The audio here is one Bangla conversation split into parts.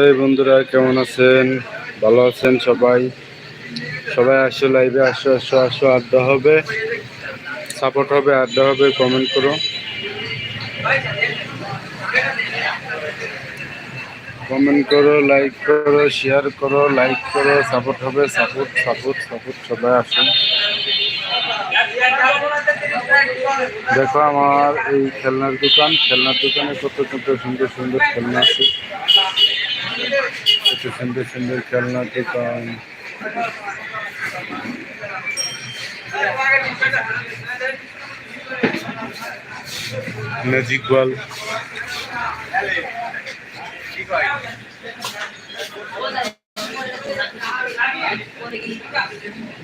এই বন্ধুরা, কেমন আছেন? ভালো আছেন সবাই? সবাই আসো লাইভে আসো আসো আসো, আড্ডা হবে। সাপোর্ট হবে, আড্ডা হবে কমেন্ট করো। কমেন্ট করো লাইক করো শেয়ার করো লাইক করো সাপোর্ট হবে সাপোর্ট সাপোর্ট সাপোর্ট সবাই আসুন। দেখো আমার এই খেলনার দোকান, খেলনার দোকানে কত কত সুন্দর সুন্দর খেলনা আছে। কত সুন্দর সুন্দর খেলনার দোকান। ম্যাজিক বল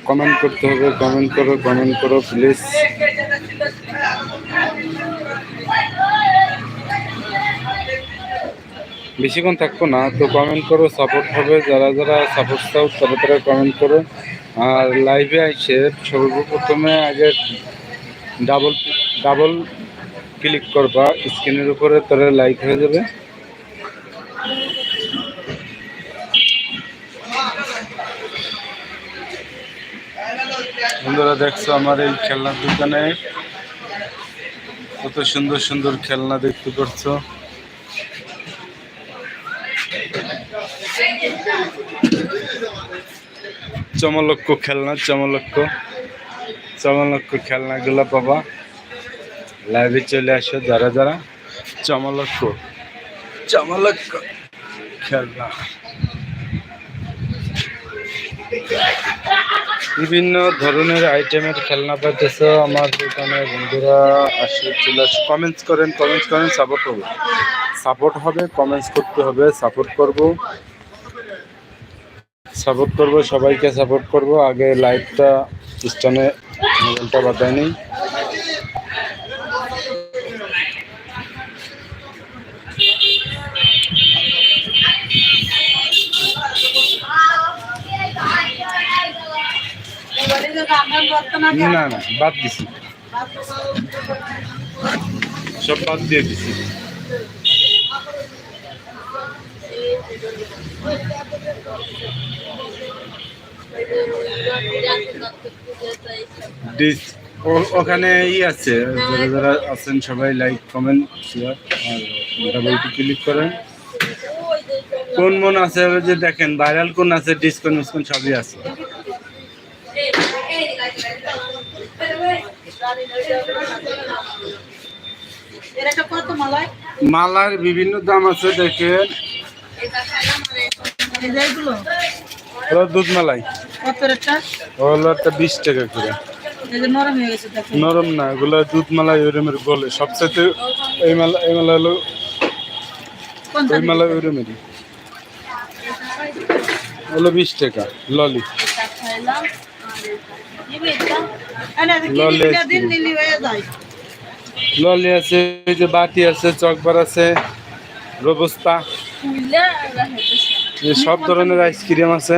কমেন্ট করতে হবে কমেন্ট করো কমেন্ট করো প্লিজ বেশিক্ষণ থাকব না, তো কমেন্ট করো সাপোর্ট হবে, যারা যারা সাপোর্ট চাও, তারা তারা কমেন্ট করো। আর লাইভে আসে সর্বপ্রথমে আগে ডাবল ডাবল ক্লিক করবা স্ক্রিনের উপরে তারা লাইক হয়ে যাবে। বন্ধুরা, দেখছ আমার এই খেলনার দোকানে? কত সুন্দর সুন্দর খেলনা দেখতে পাচ্ছো। চমলক্ষ খেলনা, চমলক্ষ। চমলক্ষ খেলনাগুলো পাবা লাইভে চলে আসো যারা যারা। চমলক্ষ। চমলক্ষ খেলনা। বিভিন্ন ধরনের আইটেমের খেলনা পাইতেছ আমার দোকানে বন্ধুরা আসে চলে আসে। কমেন্টস করেন কমেন্টস করেন সাপোর্ট হবে সাপোর্ট হবে কমেন্টস করতে হবে, সাপোর্ট করব। সাপোর্ট করব, সবাইকে সাপোর্ট করব। আগে লাইভটা স্টানে মোবাইলটা বাতায় নেই। না না, বাদ দিছি। সব বাদ দিয়ে দিছি ডিস ও- ওখানে ই আছে যারা যারা আছেন সবাই লাইক কমেন্ট শেয়ার আর ডাবল ক্লিক করেন। কোন মন আছে যে দেখেন ভাইরাল কোন আছে ডিসকাউন্ট মিসকাউন্ট সবই আছে। মালার বিভিন্ন দাম আছে দেখেন। এগুলো? হলো দুধ মালাই। কত রেটটা হলো একটা বিশ টাকা করে। নরম না এগুলো দুধ মালাই ওরমের গলে সবচেয়ে এই মালা এই মালা হলো ওই মালা ওরমেরই হলো বিশ টাকা ললি। ললে আছে যে বাটি আছে চকবার আছে রবস্তা। সব ধরনের আইসক্রিম আছে।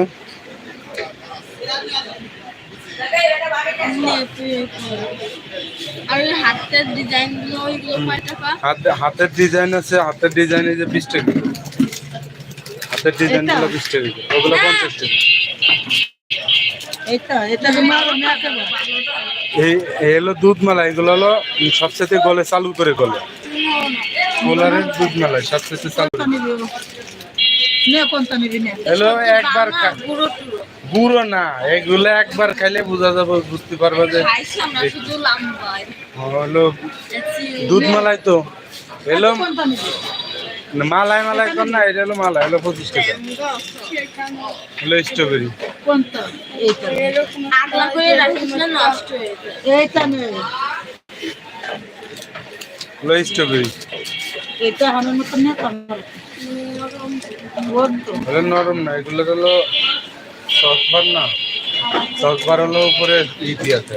হাতের ডিজাইন আছে হাতের ডিজাইন এই যে বিশ টাকা হাতের ডিজাইনগুলো বিশ টাকা ওগুলো পঞ্চাশ টাকা। হলো দুধ মালা এগুলো হলো সবচেয়ে গলে চালু করে গলে। কোলারের দুধ মালাই সবচেয়ে চালু হলো একবার গুঁড়ো না এগুলো একবার খাইলে বোঝা যাবে বুঝতে পারবে যে হলো দুধ মালাই তো। নিবি মালাই মালাই কর না এটা হলো মালাই হলো পঁচিশ টাকা। হলো স্ট্রবেরি কোনটা এইটা আগলা করে রাখিস না নষ্ট হয়ে যায় এইটা নে হলো স্ট্রবেরি এটা আমার মতো নে হলো নরম না এগুলো হলো সসবার না। সসবার হলো উপরে ই দিয়াতে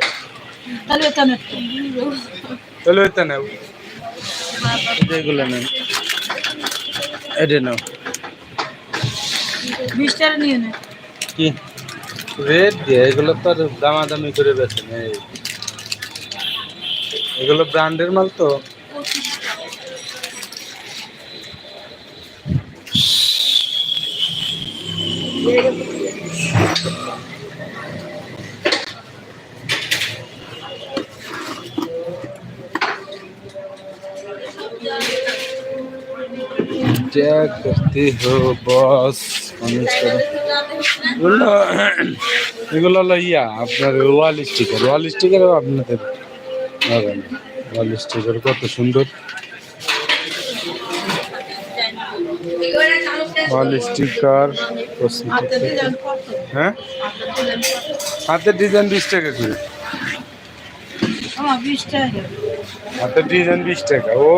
তাহলে এটা নে হলো এটা এগুলো নেন। এটা নাও। বিশ নিয়ে নে কি? রেট দিয়ে এগুলো তো আর দামাদামি করে বেছেন এই এগুলো ব্র্যান্ডের মাল তো। क्या करते हो বস কমেন্ট করো এগুলো এগুলো হলো ইয়া আপনার ওয়াল স্টিকার ওয়াল স্টিকারও আপনাদের হবে না ওয়াল স্টিকার কত সুন্দর ওয়াল স্টিকার হ্যাঁ? হাতের ডিজাইন বিশ টাকা করে। হাতের ডিজাইন বিশ টাকা। ও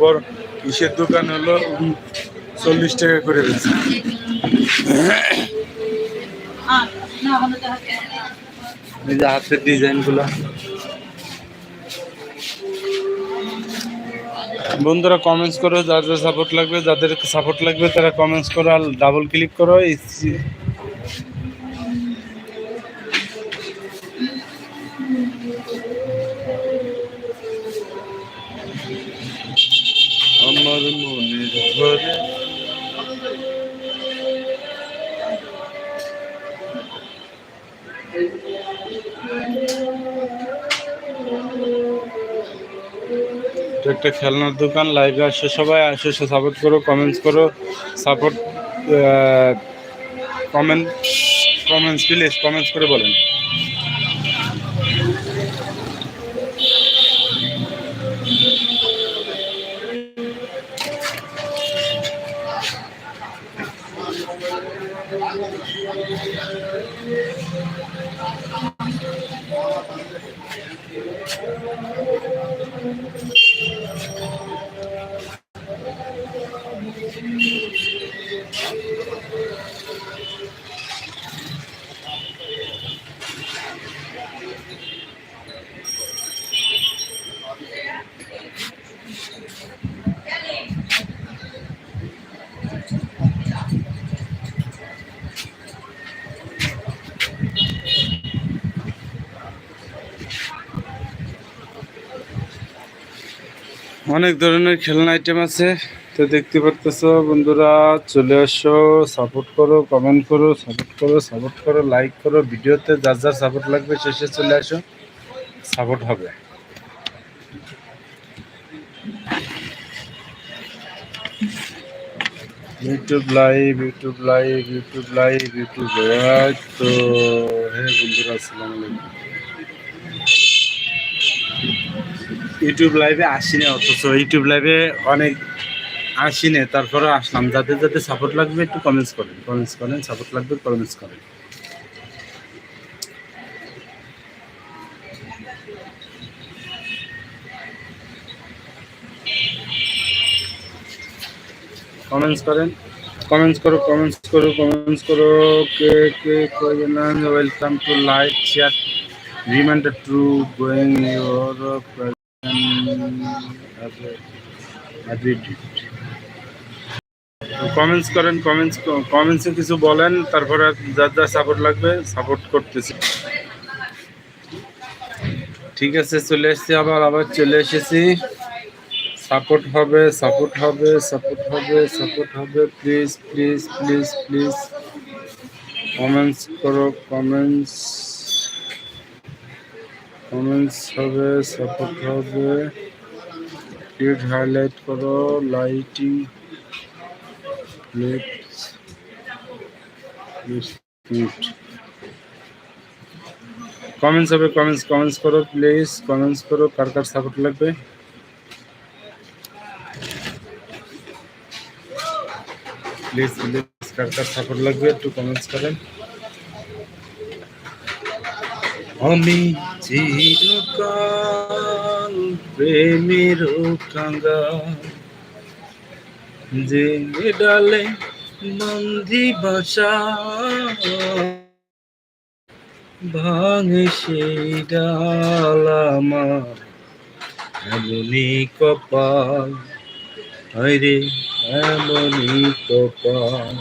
বড় ইসের দোকান হলো? চল্লিশ টাকা করে দিচ্ছে আর না আমাদের হাতে এই যে হাতের ডিজাইনগুলো বন্ধুরা কমেন্টস করো যাদের সাপোর্ট লাগবে, যাদের সাপোর্ট লাগবে, তারা কমেন্টস করো আর ডাবল ক্লিক করো, এই একটা খেলনার দোকান লাইভে আসো, সবাই আসো সাপোর্ট করো কমেন্টস করো support comment comments please comments করে বলেন। অনেক ধরনের খেলনা আইটেম আছে, তো দেখতে পারতেছো বন্ধুরা, চলে আসো সাপোর্ট করো কমেন্ট করো সাপোর্ট করো সাপোর্ট করো লাইক করো, ভিডিওতে যার যার সাপোর্ট লাগবে শেষে চলে আসো সাপোর্ট হবে। YouTube live YouTube live YouTube live YouTube live তো হে বন্ধুরা, আসসালামু আলাইকুম। ইউটিউব লাইভে আসি না অথচ ইউটিউব লাইভে অনেক আসি না তারপরে আসলাম। যাদের যাদের সাপোর্ট লাগবে একটু কমেন্টস করেন কমেন্টস করেন সাপোর্ট লাগবে কমেন্টস করেন। কমেন্টস করেন কমেন্টস করো কমেন্টস করো কমেন্টস করো। কে কে welcome to like share reminder to going your comments করেন কমেন্টস কমেন্টসে কিছু বলেন, তারপরে যার যা সাপোর্ট লাগবে সাপোর্ট করতেছি। ঠিক আছে, চলে এসেছি আবার আবার চলে এসেছি। সাপোর্ট হবে সাপোর্ট হবে সাপোর্ট হবে সাপোর্ট হবে। Please please please please comments করো কমেন্টস কমেন্টস হবে সাপোর্ট হবে। ফিড হাইলাইট করো লাইটিং প্লেটস কমেন্টস হবে কমেন্টস কমেন্টস করো প্লিজ কমেন্টস করো, কার কার সাপোর্ট লাগবে? প্লিজ প্লিজ কার কার সাপোর্ট লাগবে? একটু কমেন্টস করেন। আমি চিরকাল প্রেমের কাঙ্গা যে ডালে মন্দি বাসা ভাঙে সেই ডাল আমার। এমনই কপাল হরে এমনই কপাল।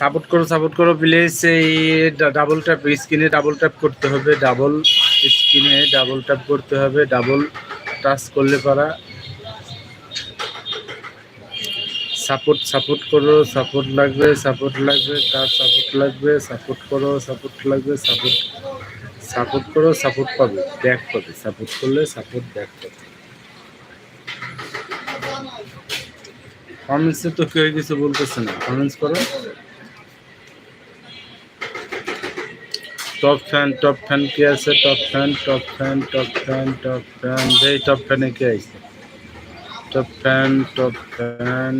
সাপোর্ট করো সাপোর্ট করো প্লিজ এই ডাবল ট্যাপ স্ক্রিনে ডাবল ট্যাপ করতে হবে ডাবল স্ক্রিনে ডাবল ট্যাপ করতে হবে ডাবল টাচ করলে পারা। সাপোর্ট সাপোর্ট করো সাপোর্ট লাগবে সাপোর্ট লাগবে, তার সাপোর্ট লাগবে সাপোর্ট করো সাপোর্ট লাগবে সাপোর্ট সাপোর্ট করো সাপোর্ট পাবে ব্যাক পাবে। সাপোর্ট করলে সাপোর্ট ব্যাক পাবে। কমেন্টসে তো কেউ কিছু বলতেছে না। কমেন্টস করো। টপ ফ্যান টপ ফ্যান কে আছে? Top fan top fan top fan top fan এই টপ ফ্যানে কে আছে? Top fan top fan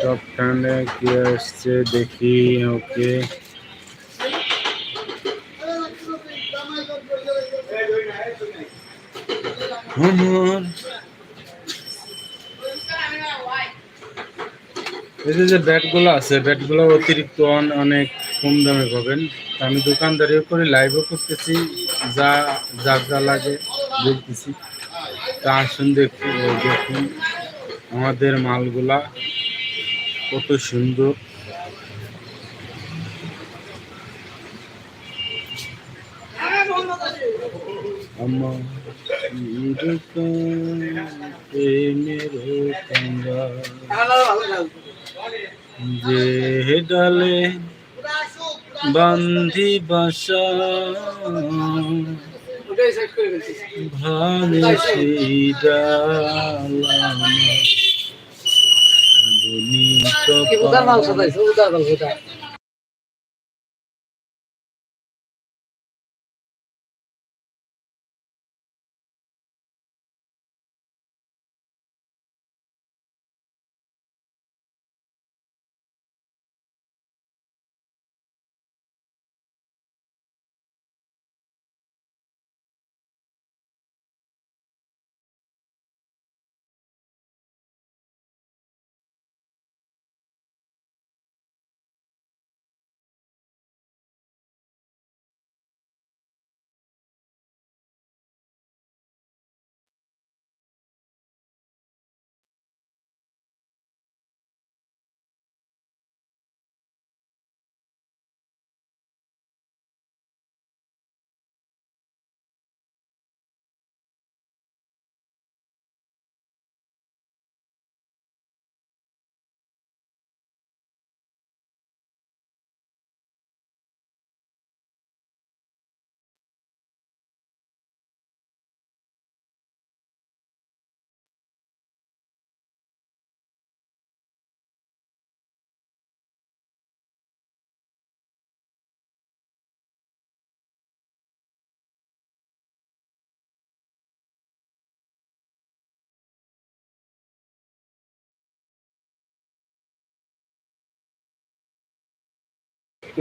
top ফ্যানে কে আসছে? দেখি, ওকে। আমার এই যে ব্যাটগুলো আছে ব্যাটগুলো অতিরিক্ত অনেক কম দামে পাবেন। আমি দোকানদারিও করে লাইভও করতেছি, যা যা যা লাগে বলতেছি। তা আসুন দেখুন দেখুন, আমাদের মালগুলা কত সুন্দর। আমার যে ডালে বান্ধি বাসা। ভালে সেই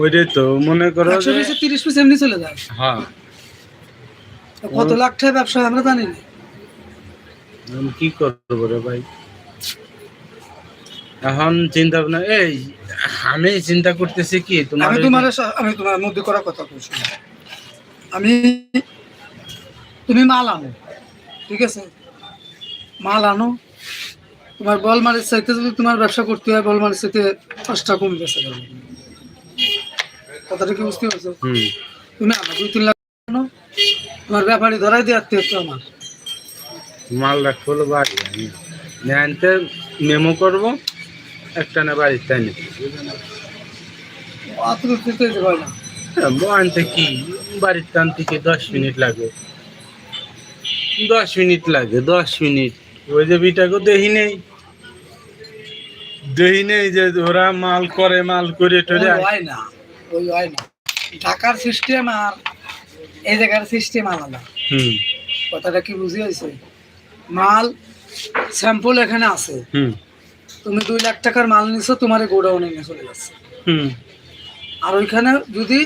ওইটাই তো মনে করো একশো পিসে তিরিশ পিস এমনি চলে যায়। হ্যাঁ। কত লাখ টাকা ব্যবসা আমরা জানি না। আমি কি করব রে ভাই? এখন চিন্তা ভাবনা এই আমি চিন্তা করতেছি কি তোমার আমি তোমার আমি তোমার মধ্যে করার কথা বলছি। আমি তুমি মাল আনো ঠিক আছে? মাল আনো তোমার বল মারের চাইতে যদি তোমার ব্যবসা করতে হয় বল মারের চাইতে পাঁচটা কমে যাবে কথাটা কি বুঝতে পারছ? তুমি আনো দুই তিন লাখ তোমার ব্যাপারী ধরাই দিয়ে আত্মীয় তো আমার। মাল রাখব বাড়ি আমি আনতে মেমো করব একটা না অত আনতে কি? বাড়ির টান থেকে দশ মিনিট লাগে? দশ মিনিট লাগে দশ মিনিট। ওই যে বিটাকে দেখি নেই। দেখি নেই যে ওরা মাল করে মাল করে টরে হয় না। ওই হয় না। ঢাকার সিস্টেম আর এই জায়গার সিস্টেম আলাদা। কথাটা কি বুঝি হয়েছে মাল স্যাম্পল এখানে আছে। হুম। তুমি দুই লাখ টাকার মাল নিছো তোমার গোডাউনে নিয়ে চলে যাচ্ছে। হুম। আর ওইখানে যদি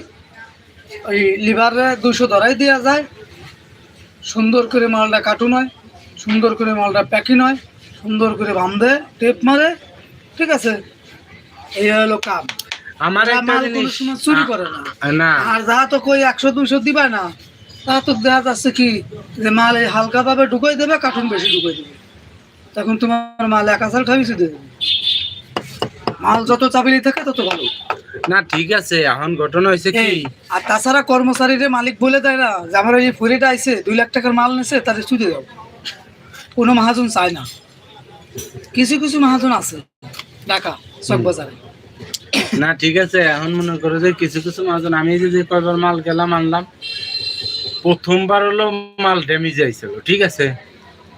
ওই লিভারে দুশো ধরাই দেওয়া যায় সুন্দর করে মালটা কাটুন হয় সুন্দর করে মালটা প্যাকিং হয় সুন্দর করে বাঁধে টেপ মারে ঠিক আছে? এই হলো কাম। আমার একটা জিনিস চুরি করে না। আর যা তো কই একশো দুশো দিবা না তা তো দেখা যাচ্ছে কি যে মাল এই হালকা ভাবে ঢুকাই দেবে কার্টুন বেশি ঢুকাই দেবে। তখন তোমার মাল এক হাজার খাবিছে দেবে মাল যত থাকে তত ভালো। না ঠিক আছে এখন ঘটনা হয়েছে কি? আর তাছাড়া কর্মচারীরে মালিক বলে দেয় না যে আমার এই ফুরিটা আইছে দুই লাখ টাকার মাল নিছে তাদের সুদে দাও। কোনো মহাজন চায় না। কিছু কিছু মহাজন আছে ঢাকা চক বাজারে না ঠিক আছে এখন মনে করো যে কিছু কিছু মাজন আমি এই যে যে কয়বার মাল গেলাম আনলাম প্রথমবার হলো মাল ড্যামেজ আইছিল ঠিক আছে?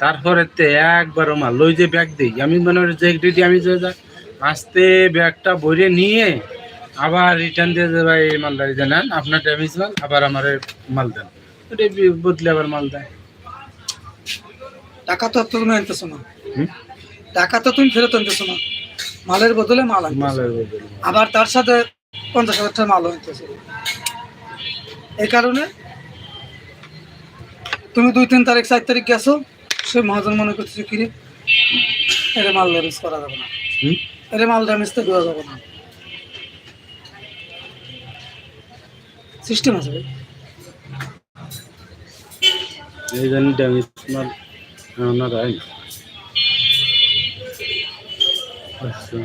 তারপরে তে একবারও মাল ওই যে ব্যাগ দিই আমি মনে করি যে একটি ড্যামেজ হয়ে যায় আস্তে ব্যাগটা ভরে নিয়ে আবার রিটার্ন দিয়ে ভাই এই মালটা যে নেন আপনার ড্যামেজ মাল আবার আমার মাল দেন। ওটা বদলে আবার মাল দেয়। টাকা তো তুমি আনতেছো না? টাকা তো তুমি ফেরত আনতেছো না। মালের বদলে মাল মালের বদলে আবার তার সাথে পঞ্চাশ হাজার টাকা মাল আনতেছো। এই কারণে তুমি দুই তিন তারিখ চার তারিখ গেছো সে মহাজন মনে করতেছে কিরে এর মাল ড্যামেজ করা যাবে না? এর মাল ড্যামেজ তো দেওয়া যাবে না। সিস্টেম আছে ভাই। এই জন্য ড্যামেজ মাল ওনার হয় আচ্ছা।